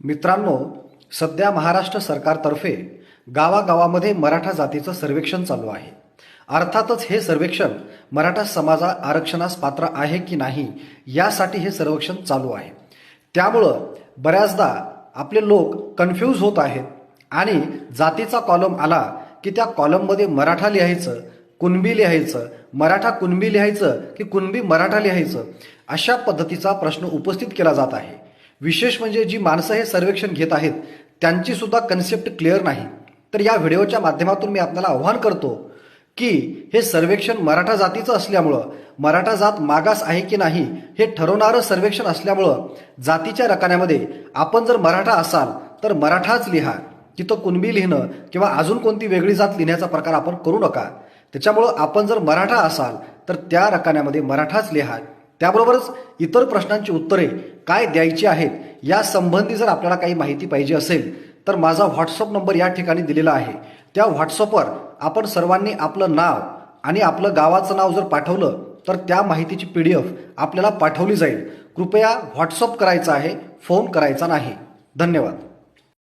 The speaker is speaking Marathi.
मित्रांनो सध्या महाराष्ट्र सरकारतर्फे गावागावामध्ये मराठा जातीचं सर्वेक्षण चालू आहे. अर्थातच हे सर्वेक्षण मराठा समाजा आरक्षणास पात्र आहे की नाही यासाठी हे सर्वेक्षण चालू आहे. त्यामुळं बऱ्याचदा आपले लोक कन्फ्यूज होत आहेत आणि जातीचा कॉलम आला की त्या कॉलममध्ये मराठा लिहायचं कुणबी लिहायचं मराठा कुणबी लिहायचं की कुणबी मराठा लिहायचं अशा पद्धतीचा प्रश्न उपस्थित केला जात आहे. विशेष म्हणजे जी माणसं हे सर्वेक्षण घेत आहेत त्यांची सुद्धा कन्सेप्ट क्लिअर नाही. तर या व्हिडिओच्या माध्यमातून मी आपल्याला आव्हान करतो की हे सर्वेक्षण मराठा जातीचं असल्यामुळं मराठा जात मागास आहे की नाही हे ठरवणारं सर्वेक्षण असल्यामुळं जातीच्या रकान्यामध्ये आपण जर मराठा असाल तर मराठाच लिहा. तिथं कुणबी लिहिणं किंवा अजून कोणती वेगळी जात लिहिण्याचा प्रकार आपण करू नका. त्याच्यामुळं आपण जर मराठा असाल तर त्या रकान्यामध्ये मराठाच लिहा. त्याबरोबरच इतर प्रश्नांची उत्तरे काय द्यायची आहेत या संबंधी जर आपल्याला काही माहिती पाहिजे असेल तर माझा व्हॉट्सअप नंबर या ठिकाणी दिलेला आहे. त्या व्हॉट्सअपवर आपण सर्वांनी आपलं नाव आणि आपलं गावाचं नाव जर पाठवलं तर त्या माहितीची पी डी एफ आपल्याला पाठवली जाईल. कृपया व्हॉट्सअप करायचा आहे फोन करायचा नाही. धन्यवाद.